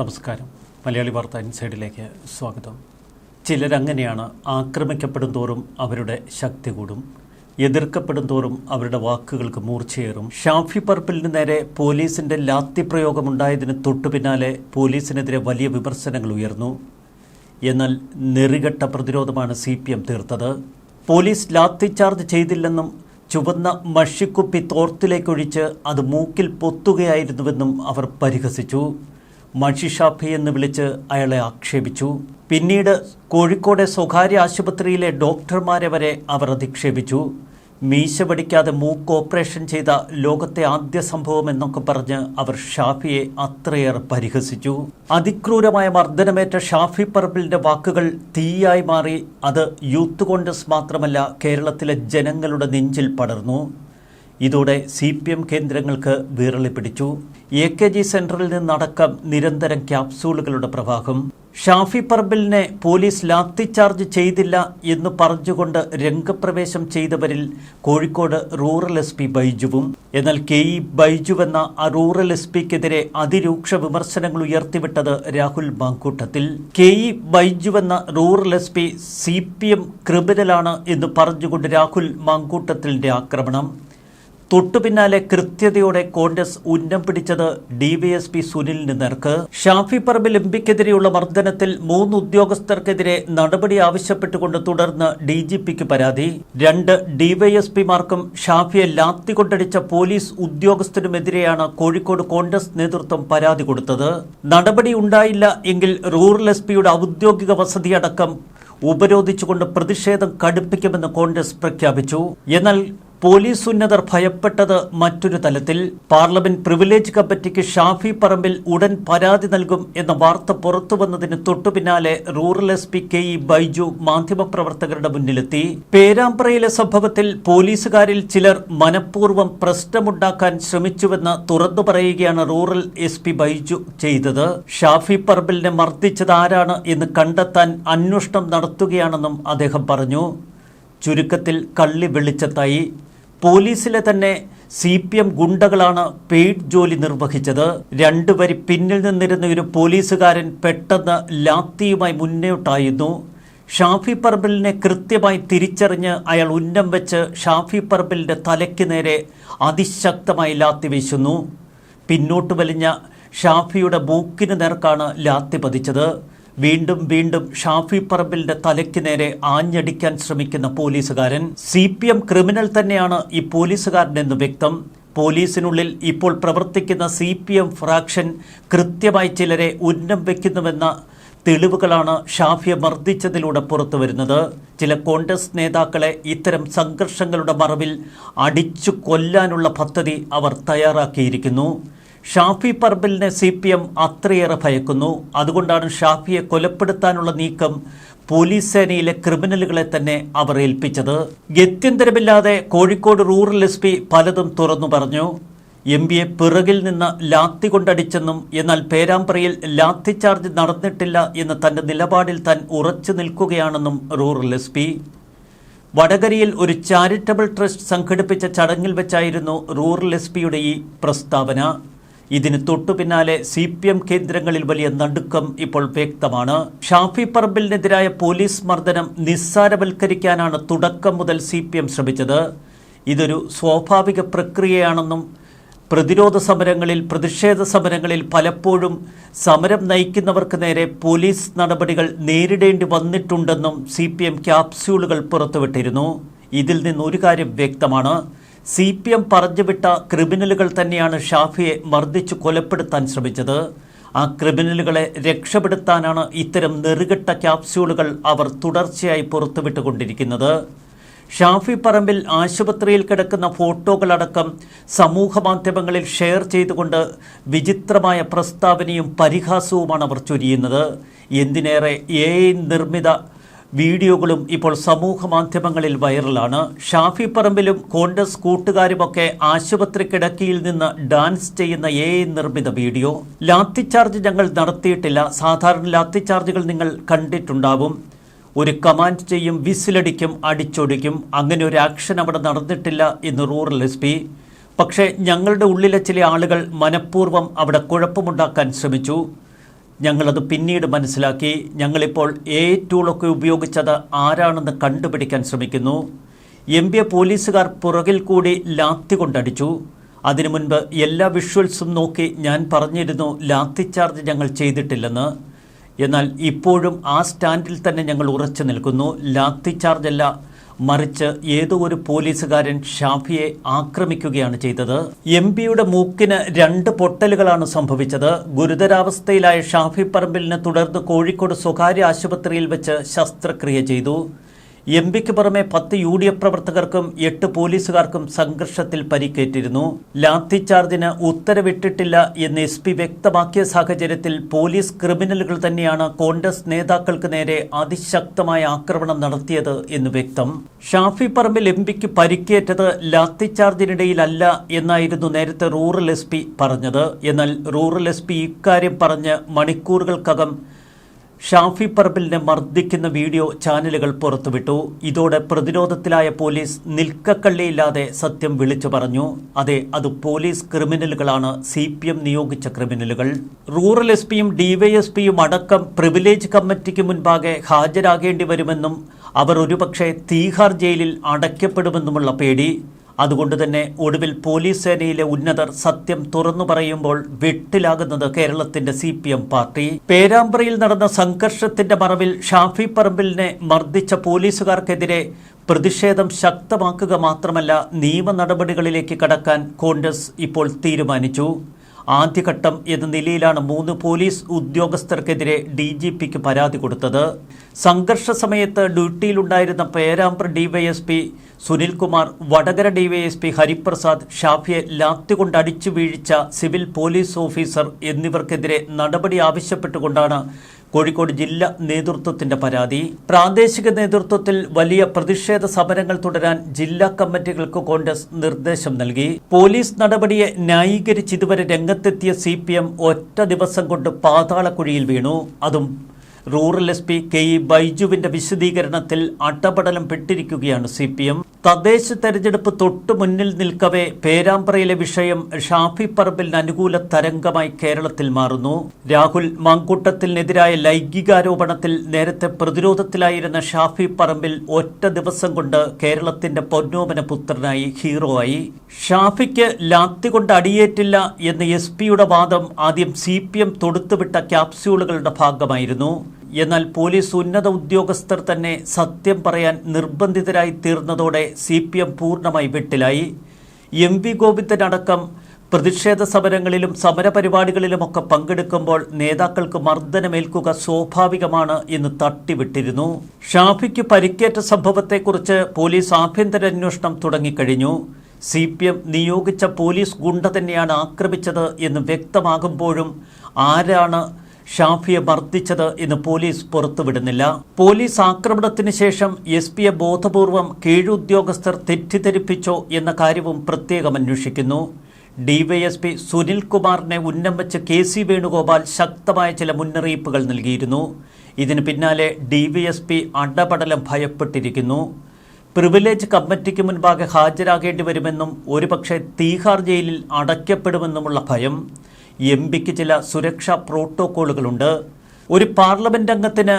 നമസ്കാരം. മലയാളി വാർത്ത ഇൻസൈഡിലേക്ക് സ്വാഗതം. ചിലരങ്ങനെയാണ് ആക്രമിക്കപ്പെടും തോറും അവരുടെ ശക്തി കൂടും. എതിർക്കപ്പെടും തോറും അവരുടെ വാക്കുകൾക്ക് മൂർച്ചയേറും. ഷാഫി പർപ്പിലിന് നേരെ പോലീസിന്റെ ലാത്തി പ്രയോഗമുണ്ടായതിന് തൊട്ടു പിന്നാലെ പോലീസിനെതിരെ വലിയ വിമർശനങ്ങൾ ഉയർന്നു. എന്നാൽ നെറികെട്ട പ്രതിരോധമാണ് സി പി എം തീർത്തത്. പോലീസ് ലാത്തിചാർജ് ചെയ്തില്ലെന്നും ചുവന്ന മഷിക്കുപ്പി തോർത്തിലേക്കൊഴിച്ച് അത് മൂക്കിൽ പൊത്തുകയായിരുന്നുവെന്നും അവർ പരിഹസിച്ചു. മഷിഷാഫി എന്ന് വിളിച്ച് അയാളെ ആക്ഷേപിച്ചു. പിന്നീട് കോഴിക്കോട് സ്വകാര്യ ആശുപത്രിയിലെ ഡോക്ടർമാരെ വരെ അവർ അധിക്ഷേപിച്ചു. മീശ പഠിക്കാതെ മൂക്ക് ഓപ്പറേഷൻ ചെയ്ത ലോകത്തെ ആദ്യ സംഭവം എന്നൊക്കെ പറഞ്ഞ് അവർ ഷാഫിയെ അത്രയേറെ പരിഹസിച്ചു. അതിക്രൂരമായ മർദ്ദനമേറ്റ ഷാഫി പറമ്പിലിന്റെ വാക്കുകൾ തീയായി മാറി. അത് യൂത്ത് കോൺഗ്രസ് മാത്രമല്ല കേരളത്തിലെ ജനങ്ങളുടെ നെഞ്ചിൽ പടർന്നു. ഇതോടെ സി പി എം കേന്ദ്രങ്ങൾക്ക് വിരളി പിടിച്ചു. എ കെ ജി സെന്ററിൽ നിന്നടക്കം നിരന്തരം ക്യാപ്സൂളുകളുടെ പ്രവാഹം. ഷാഫി പറമ്പിലിനെ പോലീസ് ലാത്തിചാർജ് ചെയ്തില്ല എന്ന് പറഞ്ഞുകൊണ്ട് രംഗപ്രവേശം ചെയ്തവരിൽ കോഴിക്കോട് റൂറൽ എസ് പി ബൈജുവും. എന്നാൽ കെ ഇ ബൈജുവെന്ന ആ റൂറൽ എസ് പിക്കെതിരെ അതിരൂക്ഷ വിമർശനങ്ങൾ ഉയർത്തിവിട്ടത് Rahul Mamkootathil. K E ബൈജുവെന്ന rural S P C P M ക്രിമിനലാണ് എന്ന് പറഞ്ഞുകൊണ്ട് രാഹുൽ മാങ്കൂട്ടത്തിലിന്റെ ആക്രമണം. തൊട്ടുപിന്നാലെ കൃത്യതയോടെ കോൺഗ്രസ് ഉന്നം പിടിച്ചത് ഡി വി എസ് പി സുനിലിന് നേർക്ക് ഷാഫി പറമ്പിൽ എംപിക്കെതിരെയുള്ള മർദ്ദനത്തിൽ മൂന്ന് ഉദ്യോഗസ്ഥർക്കെതിരെ നടപടി ആവശ്യപ്പെട്ടുകൊണ്ട് തുടർന്ന് ഡി ജി പിക്ക് പരാതി. രണ്ട് ഡിവൈഎസ്പിമാർക്കും ഷാഫിയെ ലാത്തി കൊണ്ടടിച്ച പോലീസ് ഉദ്യോഗസ്ഥനുമെതിരെയാണ് കോഴിക്കോട് കോൺഗ്രസ് നേതൃത്വം പരാതി കൊടുത്തത്. നടപടി ഉണ്ടായില്ല എങ്കിൽ റൂറൽ എസ് പിയുടെ ഔദ്യോഗിക വസതിയടക്കം ഉപരോധിച്ചുകൊണ്ട് പ്രതിഷേധം കടുപ്പിക്കുമെന്ന് കോൺഗ്രസ് പ്രഖ്യാപിച്ചു. എന്നാൽ പോലീസ് ഉന്നതർ ഭയപ്പെട്ടത് മറ്റൊരു തലത്തിൽ. പാർലമെന്റ് പ്രിവിലേജ് കമ്മിറ്റിക്ക് ഷാഫി പറമ്പിൽ ഉടൻ പരാതി നൽകും എന്ന വാർത്ത പുറത്തുവന്നതിന് തൊട്ടുപിന്നാലെ rural S P K E Baiju മാധ്യമപ്രവർത്തകരുടെ മുന്നിലെത്തി. പേരാമ്പ്രയിലെ സംഭവത്തിൽ പോലീസുകാരിൽ ചിലർ മനഃപൂർവം പ്രശ്നമുണ്ടാക്കാൻ ശ്രമിച്ചുവെന്ന് തുറന്നു പറയുകയാണ് റൂറൽ എസ് പി ബൈജു ചെയ്തത്. ഷാഫി പറമ്പിലിനെ മർദ്ദിച്ചത് ആരാണ് എന്ന് കണ്ടെത്താൻ അന്വേഷണം നടത്തുകയാണെന്നും അദ്ദേഹം പറഞ്ഞു. ചുരുക്കത്തിൽ കള്ളി വെളിച്ചത്തായി. പോലീസിലെ തന്നെ സി പി എം ഗുണ്ടകളാണ് പെയ്ഡ് ജോലി നിർവഹിച്ചത്. രണ്ടുപേരി പിന്നിൽ നിന്നിരുന്ന ഒരു പോലീസുകാരൻ പെട്ടെന്ന് ലാത്തിയുമായി മുന്നോട്ടായിരുന്നു. ഷാഫി പറമ്പിലിനെ കൃത്യമായി തിരിച്ചറിഞ്ഞ് അയാൾ ഉന്നം വെച്ച് ഷാഫി പറമ്പിലിന്റെ തലയ്ക്ക് നേരെ അതിശക്തമായി ലാത്തി വീശുന്നു. പിന്നോട്ട് വലിഞ്ഞ ഷാഫിയുടെ മൂക്കിന് നേർക്കാണ് ലാത്തി പതിച്ചത്. വീണ്ടും വീണ്ടും ഷാഫി പറമ്പിലിന്റെ തലയ്ക്ക് നേരെ ആഞ്ഞടിക്കാൻ ശ്രമിക്കുന്ന പോലീസുകാരൻ സി ക്രിമിനൽ തന്നെയാണ് ഈ പോലീസുകാരനെന്ന് വ്യക്തം. പോലീസിനുള്ളിൽ ഇപ്പോൾ പ്രവർത്തിക്കുന്ന സി പി എം ഫ്രാക്ഷൻ കൃത്യമായി ചിലരെ ഉന്നം വയ്ക്കുന്നുവെന്ന തെളിവുകളാണ് ഷാഫിയെ മർദ്ദിച്ചതിലൂടെ പുറത്തു വരുന്നത് ചില കോൺഗ്രസ് നേതാക്കളെ ഇത്തരം സംഘർഷങ്ങളുടെ മറവിൽ അടിച്ചു കൊല്ലാനുള്ള പദ്ധതി അവർ തയ്യാറാക്കിയിരിക്കുന്നു. ഷാഫി പറമ്പിലിനെ സി പി എം അത്രയേറെ ഭയക്കുന്നു. അതുകൊണ്ടാണ് ഷാഫിയെ കൊലപ്പെടുത്താനുള്ള നീക്കം പോലീസ് സേനയിലെ ക്രിമിനലുകളെ തന്നെ അവർ ഏൽപ്പിച്ചത്. ഗത്യന്തരമില്ലാതെ കോഴിക്കോട് റൂറൽ എസ് പി പലതും തുറന്നു പറഞ്ഞു. എം പിയെ പിറകിൽ നിന്ന് ലാത്തി കൊണ്ടടിച്ചെന്നും എന്നാൽ പേരാമ്പ്രയിൽ ലാത്തി ചാർജ് നടന്നിട്ടില്ല എന്ന് തന്റെ നിലപാടിൽ താൻ ഉറച്ചു നിൽക്കുകയാണെന്നും റൂറൽ എസ് പി. വടകരയിൽ ഒരു ചാരിറ്റബിൾ ട്രസ്റ്റ് സംഘടിപ്പിച്ച ചടങ്ങിൽ വെച്ചായിരുന്നു റൂറൽ എസ് പിയുടെ ഈ പ്രസ്താവന. ഇതിന് തൊട്ടു പിന്നാലെ സി പി എം കേന്ദ്രങ്ങളിൽ വലിയ നടുക്കം ഇപ്പോൾ വ്യക്തമാണ്. ഷാഫി പറമ്പിലിനെതിരായ പോലീസ് മർദ്ദനം നിസ്സാരവൽക്കരിക്കാനാണ് തുടക്കം മുതൽ സി പി എം ശ്രമിച്ചത്. ഇതൊരു സ്വാഭാവിക പ്രക്രിയയാണെന്നും പ്രതിരോധ സമരങ്ങളിൽ പ്രതിഷേധ സമരങ്ങളിൽ പലപ്പോഴും സമരം നയിക്കുന്നവർക്ക് നേരെ പോലീസ് നടപടികൾ നേരിടേണ്ടി വന്നിട്ടുണ്ടെന്നും സി പി എം ക്യാപ്സ്യൂളുകൾ പുറത്തുവിട്ടിരുന്നു. ഇതിൽ നിന്നൊരു കാര്യം വ്യക്തമാണ്. സി പി എം പറഞ്ഞുവിട്ട ക്രിമിനലുകൾ തന്നെയാണ് ഷാഫിയെ മർദ്ദിച്ചു കൊലപ്പെടുത്താൻ ശ്രമിച്ചത്. ആ ക്രിമിനലുകളെ രക്ഷപ്പെടുത്താനാണ് ഇത്തരം നെറുകെട്ട ക്യാപ്സ്യൂളുകൾ അവർ തുടർച്ചയായി പുറത്തുവിട്ടുകൊണ്ടിരിക്കുന്നത്. ഷാഫി പറമ്പിൽ ആശുപത്രിയിൽ കിടക്കുന്ന ഫോട്ടോകളടക്കം സമൂഹ മാധ്യമങ്ങളിൽ ഷെയർ ചെയ്തുകൊണ്ട് വിചിത്രമായ പ്രസ്താവനയും പരിഹാസവുമാണ് അവർ ചൊരിയുന്നത്. എന്തിനേറെ എ നിർമ്മിത വീഡിയോകളും ഇപ്പോൾ സമൂഹ മാധ്യമങ്ങളിൽ വൈറലാണ്. ഷാഫി പറമ്പിലും കോൺഗ്രസ് കൂട്ടുകാരുമൊക്കെ ആശുപത്രി കിടക്കിയിൽ നിന്ന് ഡാൻസ് ചെയ്യുന്ന എ നിർമ്മിത വീഡിയോ. ലാത്തിച്ചാർജ് ഞങ്ങൾ നടത്തിയിട്ടില്ല. സാധാരണ ലാത്തിച്ചാർജുകൾ നിങ്ങൾ കണ്ടിട്ടുണ്ടാവും. ഒരു കമാൻഡ് ചെയ്യും വിസിലടിക്കും അടിച്ചൊടിക്കും. അങ്ങനെ ഒരു ആക്ഷൻ അവിടെ നടന്നിട്ടില്ല എന്ന് റൂറൽ എസ് പി. പക്ഷേ ഞങ്ങളുടെ ഉള്ളിലെ ചില ആളുകൾ മനഃപൂർവം അവിടെ കുഴപ്പമുണ്ടാക്കാൻ ശ്രമിച്ചു. ഞങ്ങളത് പിന്നീട് മനസ്സിലാക്കി. ഞങ്ങളിപ്പോൾ എ ടൂളൊക്കെ ഉപയോഗിച്ചത് ആരാണെന്ന് കണ്ടുപിടിക്കാൻ ശ്രമിക്കുന്നു. എം ബി എ പോലീസുകാർ പുറകിൽ കൂടി ലാത്തി കൊണ്ടടിച്ചു. അതിനു മുൻപ് എല്ലാ വിഷ്വൽസും നോക്കി ഞാൻ പറഞ്ഞിരുന്നു ലാത്തി ചാർജ് ഞങ്ങൾ ചെയ്തിട്ടില്ലെന്ന്. എന്നാൽ ഇപ്പോഴും ആ സ്റ്റാൻഡിൽ തന്നെ ഞങ്ങൾ ഉറച്ചു നിൽക്കുന്നു. ലാത്തി ചാർജ് അല്ല മറിച്ച് ഏതോ ഒരു പോലീസുകാരൻ ഷാഫിയെ ആക്രമിക്കുകയാണ് ചെയ്തത്. എം പിയുടെ മൂക്കിന് രണ്ട് പൊട്ടലുകളാണ് സംഭവിച്ചത്. ഗുരുതരാവസ്ഥയിലായ ഷാഫി പറമ്പിലിനെ തുടർന്ന് കോഴിക്കോട് സ്വകാര്യ ആശുപത്രിയിൽ വെച്ച് ശസ്ത്രക്രിയ ചെയ്തു. എം പിക്ക് പുറമെ പത്ത് യു ഡി എഫ് പ്രവർത്തകർക്കും എട്ട് പോലീസുകാർക്കും സംഘർഷത്തിൽ പരിക്കേറ്റിരുന്നു. ലാത്തിചാർജിന് ഉത്തരവിട്ടിട്ടില്ല എന്ന് എസ് പി വ്യക്തമാക്കിയ സാഹചര്യത്തിൽ പോലീസ് ക്രിമിനലുകൾ തന്നെയാണ് കോൺഗ്രസ് നേതാക്കൾക്ക് നേരെ അതിശക്തമായ ആക്രമണം നടത്തിയത് എന്ന് വ്യക്തം. ഷാഫി പറമ്പിൽ എം പിക്ക് പരിക്കേറ്റത് ലാത്തിചാർജിനിടയിലല്ല എന്നായിരുന്നു നേരത്തെ റൂറൽ എസ് പറഞ്ഞത്. എന്നാൽ റൂറൽ എസ് ഇക്കാര്യം പറഞ്ഞ് മണിക്കൂറുകൾക്കകം ഷാഫി പറമ്പിലിനെ മർദ്ദിക്കുന്ന വീഡിയോ ചാനലുകൾ പുറത്തുവിട്ടു. ഇതോടെ പ്രതിരോധത്തിലായ പോലീസ് നിൽക്കക്കള്ളിയില്ലാതെ സത്യം വിളിച്ചു പറഞ്ഞു. അതെ അത് പോലീസ് ക്രിമിനലുകളാണ്. സി നിയോഗിച്ച ക്രിമിനലുകൾ. റൂറൽ എസ് പിയും ഡിവൈഎസ്പിയും അടക്കം പ്രിവിലേജ് കമ്മിറ്റിക്ക് മുൻപാകെ ഹാജരാകേണ്ടി വരുമെന്നും അവർ ഒരുപക്ഷെ തീഹാർ ജയിലിൽ അടയ്ക്കപ്പെടുമെന്നുമുള്ള പേടി. അതുകൊണ്ട് തന്നെ ഒടുവിൽ പോലീസ് സേനയിലെ ഉന്നതർ സത്യം തുറന്നു പറയുമ്പോൾ വെട്ടിലാകുന്നത് കേരളത്തിന്റെ സി പി എം പാർട്ടി. പേരാമ്പ്രയിൽ നടന്ന സംഘർഷത്തിന്റെ മറവിൽ ഷാഫി പറമ്പിലിനെ മർദ്ദിച്ച പോലീസുകാർക്കെതിരെ പ്രതിഷേധം ശക്തമാക്കുക മാത്രമല്ല നിയമ നടപടികളിലേക്ക് കടക്കാൻ കോൺഗ്രസ് ഇപ്പോൾ തീരുമാനിച്ചു. ആദ്യഘട്ടം എന്ന നിലയിലാണ് മൂന്ന് പോലീസ് ഉദ്യോഗസ്ഥർക്കെതിരെ ഡി ജി പിക്ക് പരാതി കൊടുത്തത്. സംഘർഷ സമയത്ത് ഡ്യൂട്ടിയിലുണ്ടായിരുന്ന പേരാമ്പ്ര ഡിവൈഎസ്പി സുനിൽകുമാർ വടകര ഡിവൈഎസ്പി ഹരിപ്രസാദ് ഷാഫിയെ ലാത്തികൊണ്ട് അടിച്ചു വീഴ്ച സിവിൽ പോലീസ് ഓഫീസർ എന്നിവർക്കെതിരെ നടപടി ആവശ്യപ്പെട്ടുകൊണ്ടാണ് കോഴിക്കോട് ജില്ലാ നേതൃത്വത്തിന്റെ പരാതി. പ്രാദേശിക നേതൃത്വത്തിൽ വലിയ പ്രതിഷേധ സമരങ്ങൾ തുടരാൻ ജില്ലാ കമ്മിറ്റികൾക്ക് കോൺഗ്രസ് നിർദ്ദേശം നൽകി. പോലീസ് നടപടിയെ ന്യായീകരിച്ച് ഇതുവരെ രംഗത്തെത്തിയ സി ഒറ്റ ദിവസം കൊണ്ട് പാതാളക്കുഴിയിൽ വീണു. അതും rural S P K E ബൈജുവിന്റെ വിശദീകരണത്തിൽ അട്ടപടലം പെട്ടിരിക്കുകയാണ് സി പി എം തദ്ദേശ തെരഞ്ഞെടുപ്പ് തൊട്ടു മുന്നിൽ നിൽക്കവേ പേരാമ്പ്രയിലെ വിഷയം ഷാഫി പറമ്പിലിന് അനുകൂല തരംഗമായി കേരളത്തിൽ മാറുന്നു. രാഹുൽ മാങ്കൂട്ടത്തിനെതിരായ ലൈംഗികാരോപണത്തിൽ നേരത്തെ പ്രതിരോധത്തിലായിരുന്ന ഷാഫി പറമ്പിൽ ഒറ്റ ദിവസം കൊണ്ട് കേരളത്തിന്റെ പൊന്നോമന പുത്രനായി ഹീറോ ആയി. ഷാഫിക്ക് ലാത്തി കൊണ്ട് അടിയേറ്റില്ല എന്ന എസ് പിയുടെ വാദം ആദ്യം സി പി എം തൊടുത്തുവിട്ട ക്യാപ്സ്യൂളുകളുടെ ഭാഗമായിരുന്നു. എന്നാൽ പോലീസ് ഉന്നത ഉദ്യോഗസ്ഥർ തന്നെ സത്യം പറയാൻ നിർബന്ധിതരായി തീർന്നതോടെ സി പി എം പൂർണമായി വെട്ടിലായി. എം വി ഗോവിന്ദനടക്കം പ്രതിഷേധ സമരങ്ങളിലും സമരപരിപാടികളിലുമൊക്കെ പങ്കെടുക്കുമ്പോൾ നേതാക്കൾക്ക് മർദ്ദനമേൽക്കുക സ്വാഭാവികമാണ് എന്ന് തട്ടിവിട്ടിരുന്നു. ഷാഫിക്ക് പരിക്കേറ്റ സംഭവത്തെക്കുറിച്ച് പോലീസ് ആഭ്യന്തര അന്വേഷണം തുടങ്ങിക്കഴിഞ്ഞു. സി പി എം നിയോഗിച്ച പോലീസ് ഗുണ്ട തന്നെയാണ് ആക്രമിച്ചത് എന്ന് വ്യക്തമാകുമ്പോഴും ആരാണ് ഷാഫിയെ മർദ്ദിച്ചത് എന്ന് പോലീസ് പുറത്തുവിടുന്നില്ല. പോലീസ് ആക്രമണത്തിന് ശേഷം എസ് പിയെ ബോധപൂർവം കീഴുദ്യോഗസ്ഥർ തെറ്റിദ്ധരിപ്പിച്ചോ എന്ന കാര്യവും പ്രത്യേകം അന്വേഷിക്കുന്നു. ഡിവൈഎസ്പി സുനിൽ കുമാറിനെ ഉന്നം വെച്ച് കെ സി വേണുഗോപാൽ ശക്തമായ ചില മുന്നറിയിപ്പുകൾ നൽകിയിരുന്നു. ഇതിന് പിന്നാലെ ഡിവൈഎസ്പി അടപടലം ഭയപ്പെട്ടിരിക്കുന്നു. പ്രിവിലേജ് കമ്മിറ്റിക്ക് മുൻപാകെ ഹാജരാകേണ്ടി വരുമെന്നും ഒരുപക്ഷെ തീഹാർ ജയിലിൽ അടയ്ക്കപ്പെടുമെന്നുമുള്ള ഭയം. എം പിക്ക് ചില സുരക്ഷാ പ്രോട്ടോക്കോളുകളുണ്ട്. ഒരു പാർലമെന്റ് അംഗത്തിന്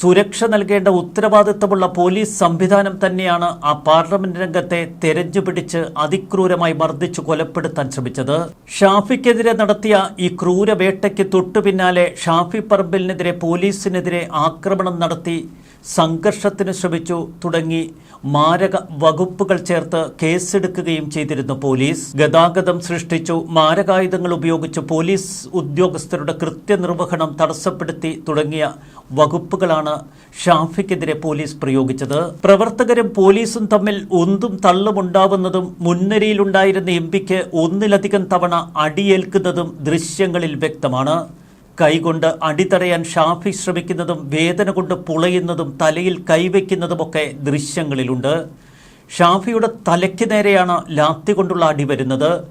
സുരക്ഷ നൽകേണ്ട ഉത്തരവാദിത്തമുള്ള പോലീസ് സംവിധാനം തന്നെയാണ് ആ പാർലമെന്റ് രംഗത്തെ തെരഞ്ഞു പിടിച്ച് അതിക്രൂരമായി മർദ്ദിച്ചു കൊലപ്പെടുത്താൻ ശ്രമിച്ചത്. ഷാഫിക്കെതിരെ നടത്തിയ ഈ ക്രൂരവേട്ടയ്ക്ക് തൊട്ടു പിന്നാലെ ഷാഫി പറമ്പിലിനെതിരെ പോലീസിനെതിരെ ആക്രമണം നടത്തി സംഘർഷത്തിന് ശ്രമിച്ചു തുടങ്ങി മാരക വകുപ്പുകൾ ചേർത്ത് കേസെടുക്കുകയും ചെയ്തിരുന്നു പോലീസ്. ഗതാഗതം സൃഷ്ടിച്ചു. മാരകായുധങ്ങൾ ഉപയോഗിച്ച് പോലീസ് ഉദ്യോഗസ്ഥരുടെ കൃത്യനിർവഹണം തടസ്സപ്പെടുത്തി തുടങ്ങിയ വകുപ്പുകളാണ് ഷാഫിക്കെതിരെ പോലീസ് പ്രയോഗിച്ചത്. പ്രവർത്തകരും പോലീസും തമ്മിൽ ഒന്നും തള്ളുമുണ്ടാവുന്നതും മുൻനിരയിലുണ്ടായിരുന്ന എം പിക്ക് ഒന്നിലധികം തവണ അടിയേൽക്കുന്നതും ദൃശ്യങ്ങളിൽ വ്യക്തമാണ്. കൈകൊണ്ട് അടിതടയാൻ ഷാഫി ശ്രമിക്കുന്നതും വേദന കൊണ്ട് പുളയുന്നതും തലയിൽ കൈവയ്ക്കുന്നതുമൊക്കെ ദൃശ്യങ്ങളിലുണ്ട്. ഷാഫിയുടെ തലയ്ക്ക് നേരെയാണ് ലാത്തി കൊണ്ടുള്ള അടി വരുന്നത്.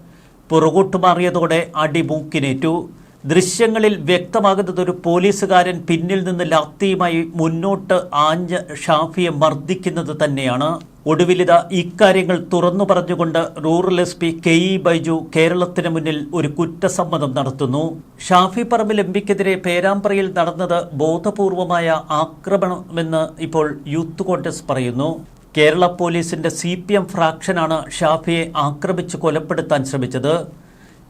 പുറകോട്ട് മാറിയതോടെ അടി മൂക്കിനേറ്റു. ദൃശ്യങ്ങളിൽ വ്യക്തമാകുന്നത് ഒരു പോലീസുകാരൻ പിന്നിൽ നിന്ന് ലാത്തിയുമായി മുന്നോട്ട് ആഞ്ഞ് ഷാഫിയെ മർദ്ദിക്കുന്നത് തന്നെയാണ്. ഒടുവിലിത ഇക്കാര്യങ്ങൾ തുറന്നു പറഞ്ഞുകൊണ്ട് rural S P K E Baiju കേരളത്തിന് മുന്നിൽ ഒരു കുറ്റസമ്മതം നടത്തുന്നു. ഷാഫി പറമ്പിൽ എം പിക്കെതിരെ പേരാമ്പ്രയിൽ നടന്നത് ബോധപൂർവമായ ആക്രമണമെന്ന് ഇപ്പോൾ യൂത്ത് കോൺഗ്രസ് പറയുന്നു. കേരള പോലീസിന്റെ സി പി എം ഫ്രാക്ഷനാണ് ഷാഫിയെ ആക്രമിച്ച് കൊലപ്പെടുത്താൻ ശ്രമിച്ചത്.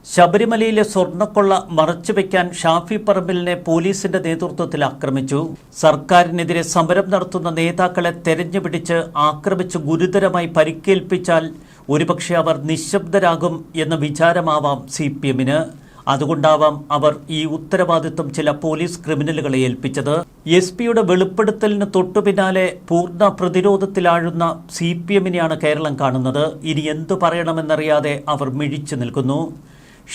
ശബരിമലയിലെ സ്വർണക്കൊള്ള മറച്ചുവെക്കാൻ ഷാഫി പറമ്പിലിനെ പോലീസിന്റെ നേതൃത്വത്തിൽ ആക്രമിച്ചു. സർക്കാരിനെതിരെ സമരം നടത്തുന്ന നേതാക്കളെ തെരഞ്ഞുപിടിച്ച് ആക്രമിച്ച് ഗുരുതരമായി പരിക്കേൽപ്പിച്ചാൽ ഒരുപക്ഷെ അവർ നിശബ്ദരാകും എന്ന വിചാരമാവാം സി പി എമ്മിന് അതുകൊണ്ടാവാം അവർ ഈ ഉത്തരവാദിത്വം ചില പോലീസ് ക്രിമിനലുകളെ ഏൽപ്പിച്ചത്. എസ് പിയുടെ വെളിപ്പെടുത്തലിന് തൊട്ടുപിന്നാലെ പൂർണ പ്രതിരോധത്തിലാഴുന്ന സി പി എമ്മിനെയാണ് കേരളം കാണുന്നത്. ഇനി എന്തു പറയണമെന്നറിയാതെ അവർ മിഴിച്ചു നിൽക്കുന്നു.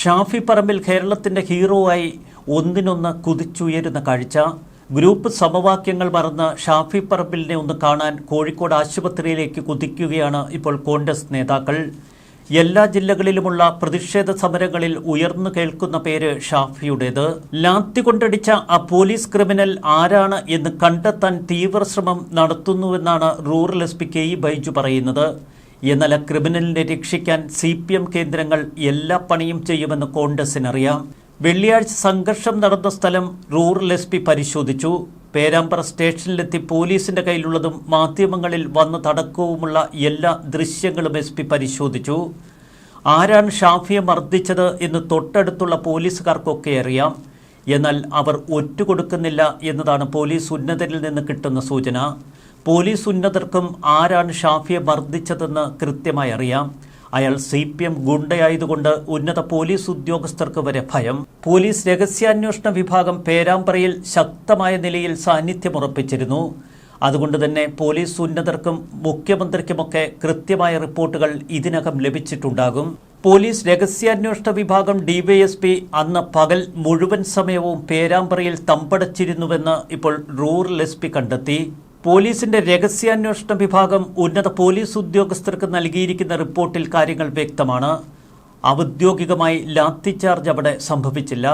ഷാഫി പറമ്പിൽ കേരളത്തിന്റെ ഹീറോ ആയി ഒന്നിനൊന്ന് കുതിച്ചുയരുന്ന കാഴ്ച. ഗ്രൂപ്പ് സമവാക്യങ്ങൾ മറന്ന് ഷാഫി പറമ്പിലിനെ ഒന്ന് കാണാൻ കോഴിക്കോട് ആശുപത്രിയിലേക്ക് കുതിക്കുകയാണ് ഇപ്പോൾ കോൺഗ്രസ് നേതാക്കൾ. എല്ലാ ജില്ലകളിലുമുള്ള പ്രതിഷേധ സമരങ്ങളിൽ ഉയർന്നു കേൾക്കുന്ന പേര് ഷാഫിയുടേത്. ലാത്തി കൊണ്ടടിച്ച ആ പോലീസ് ക്രിമിനൽ ആരാണ് എന്ന് കണ്ടെത്താൻ തീവ്രശ്രമം നടത്തുന്നുവെന്നാണ് rural S P K E Baiju പറയുന്നത്. എന്നാൽ ക്രിമിനലിനെ രക്ഷിക്കാൻ സി പി എം കേന്ദ്രങ്ങൾ എല്ലാ പണിയും ചെയ്യുമെന്ന് കോൺഗ്രസിനറിയാം. വെള്ളിയാഴ്ച സംഘർഷം നടന്ന സ്ഥലം റൂറൽ എസ് പി പരിശോധിച്ചു. പേരാമ്പ്ര സ്റ്റേഷനിലെത്തി പോലീസിന്റെ കയ്യിലുള്ളതും മാധ്യമങ്ങളിൽ വന്ന് തടക്കവുമുള്ള എല്ലാ ദൃശ്യങ്ങളും എസ് പി പരിശോധിച്ചു. ആരാണ് ഷാഫിയെ മർദ്ദിച്ചത് എന്ന് തൊട്ടടുത്തുള്ള പോലീസുകാർക്കൊക്കെ അറിയാം. എന്നാൽ അവർ ഒറ്റുകൊടുക്കുന്നില്ല എന്നതാണ് പോലീസ് ഉന്നതരിൽ നിന്ന് കിട്ടുന്ന സൂചന. പോലീസ് ഉന്നതർക്കും ആരാണ് ഷാഫിയെ മർദ്ദിച്ചതെന്ന് കൃത്യമായി അറിയാം. അയാൾ സി പി എം ഗുണ്ടയായതുകൊണ്ട് ഉന്നത പോലീസ് ഉദ്യോഗസ്ഥർക്ക് വരെ ഭയം. പോലീസ് രഹസ്യാന്വേഷണ വിഭാഗം പേരാമ്പ്രയിൽ ശക്തമായ നിലയിൽ സാന്നിധ്യമുറപ്പിച്ചിരുന്നു. അതുകൊണ്ട് തന്നെ പോലീസ് ഉന്നതർക്കും മുഖ്യമന്ത്രിക്കുമൊക്കെ കൃത്യമായ റിപ്പോർട്ടുകൾ ഇതിനകം ലഭിച്ചിട്ടുണ്ടാകും. പോലീസ് രഹസ്യാന്വേഷണ വിഭാഗം ഡിവൈഎസ്പി അന്ന് പകൽ മുഴുവൻ സമയവും പേരാമ്പ്രയിൽ തമ്പടച്ചിരുന്നുവെന്ന് ഇപ്പോൾ റൂറൽ എസ് കണ്ടെത്തി. പോലീസിന്റെ രഹസ്യാന്വേഷണ വിഭാഗം ഉന്നത പോലീസ് ഉദ്യോഗസ്ഥർക്ക് നൽകിയിരിക്കുന്ന റിപ്പോർട്ടിൽ കാര്യങ്ങൾ വ്യക്തമാണ്. ഔദ്യോഗികമായി ലാത്തിചാർജ് അവിടെ സംഭവിച്ചില്ല.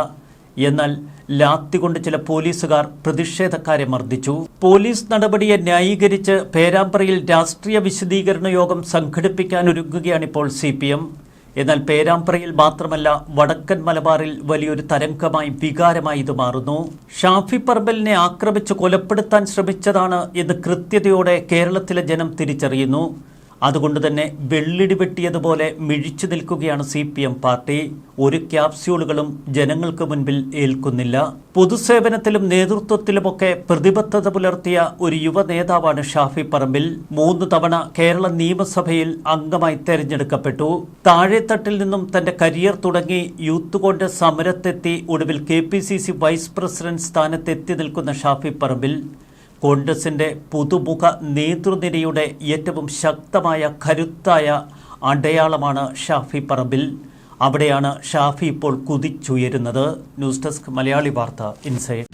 എന്നാൽ ലാത്തി കൊണ്ട് ചില പോലീസുകാർ പ്രതിഷേധക്കാരെ മർദ്ദിച്ചു. പോലീസ് നടപടിയെ ന്യായീകരിച്ച് പേരാമ്പ്രയിൽ രാഷ്ട്രീയ വിശദീകരണ യോഗം സംഘടിപ്പിക്കാനൊരുങ്ങുകയാണിപ്പോൾ സി പി എം. എന്നാൽ പേരാമ്പ്രയിൽ മാത്രമല്ല വടക്കൻ മലബാറിൽ വലിയൊരു തരംഗമായി വികാരമായി ഇത് മാറുന്നു. ഷാഫി പറമ്പലിനെ ആക്രമിച്ച് കൊലപ്പെടുത്താൻ ശ്രമിച്ചതാണ് എന്ന് കൃത്യതയോടെ കേരളത്തിലെ ജനം തിരിച്ചറിയുന്നു. അതുകൊണ്ട് തന്നെ വെള്ളിടി വെട്ടിയതുപോലെ മിഴിച്ചു നിൽക്കുകയാണ് സി പി എം പാർട്ടി. ഒരു ക്യാപ്സ്യൂളുകളും ജനങ്ങൾക്ക് മുൻപിൽ ഏൽക്കുന്നില്ല. പൊതുസേവനത്തിലും നേതൃത്വത്തിലുമൊക്കെ പ്രതിബദ്ധത പുലർത്തിയ ഒരു യുവ നേതാവാണ് ഷാഫി പറമ്പിൽ. മൂന്ന് തവണ കേരള നിയമസഭയിൽ അംഗമായി തെരഞ്ഞെടുക്കപ്പെട്ടു. താഴെത്തട്ടിൽ നിന്നും തന്റെ കരിയർ തുടങ്ങി യൂത്ത് കോൺഗ്രസ് സമരത്തെത്തി ഒടുവിൽ കെ വൈസ് പ്രസിഡന്റ് സ്ഥാനത്തെത്തി നിൽക്കുന്ന ഷാഫി പറമ്പിൽ. കോൺഗ്രസിന്റെ പുതുമുഖ നേതൃനിരയുടെ ഏറ്റവും ശക്തമായ കരുത്തായ അടയാളമാണ് ഷാഫി പറമ്പിൽ. അവിടെയാണ് ഷാഫി ഇപ്പോൾ കുതിച്ചുയരുന്നത്. ന്യൂസ് ഡെസ്ക് മലയാളി വാർത്ത ഇൻസൈഡ്